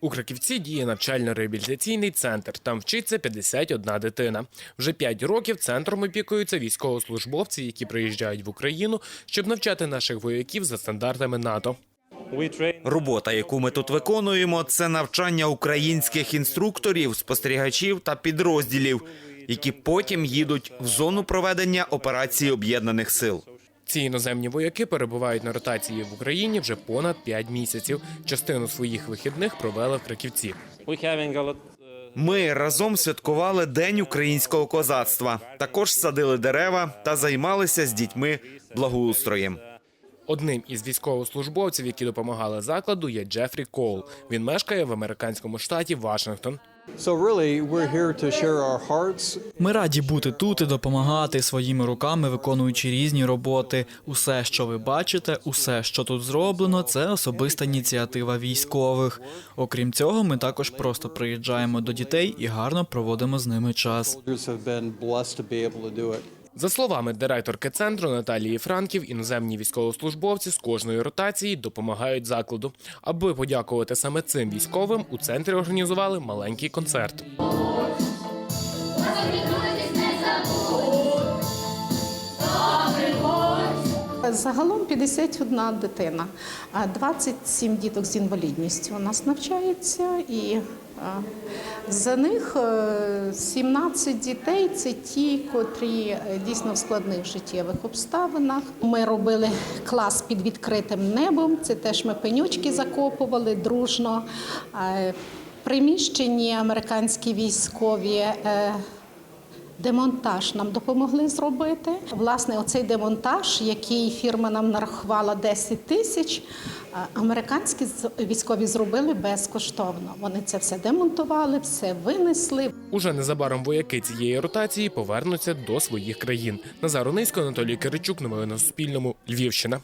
У Краківці діє навчально-реабілітаційний центр. Там вчиться 51 дитина. Вже 5 років центром опікуються військовослужбовці, які приїжджають в Україну, щоб навчати наших вояків за стандартами НАТО. Робота, яку ми тут виконуємо, це навчання українських інструкторів, спостерігачів та підрозділів, які потім їдуть в зону проведення операції об'єднаних сил. Ці іноземні вояки перебувають на ротації в Україні вже понад 5 місяців. Частину своїх вихідних провели в Краківці. Ми разом святкували День українського козацтва. Також садили дерева та займалися з дітьми благоустроєм. Одним із військовослужбовців, які допомагали закладу, є Джефрі Коул. Він мешкає в американському штаті Вашингтон. Ми раді бути тут і допомагати своїми руками, виконуючи різні роботи. Усе, що ви бачите, усе, що тут зроблено, це особиста ініціатива військових. Окрім цього, ми також просто приїжджаємо до дітей і гарно проводимо з ними час. За словами директорки центру Наталії Франків, іноземні військовослужбовці з кожної ротації допомагають закладу. Аби подякувати саме цим військовим, у центрі організували маленький концерт. Загалом 51 дитина, а 27 діток з інвалідністю у нас навчається, і з них е, 17 дітей це ті, котрі е, дійсно в складних життєвих обставинах. Ми робили клас під відкритим небом. Це теж ми пенючки закопували дружно. Е, Приміщені американські військові. Демонтаж нам допомогли зробити. Власне, оцей демонтаж, який фірма нам нарахувала 10 тисяч, американські військові зробили безкоштовно. Вони це все демонтували, все винесли. Уже незабаром вояки цієї ротації повернуться до своїх країн. Назар Онисько, Анатолій Киричук. Новини на Суспільному. Львівщина.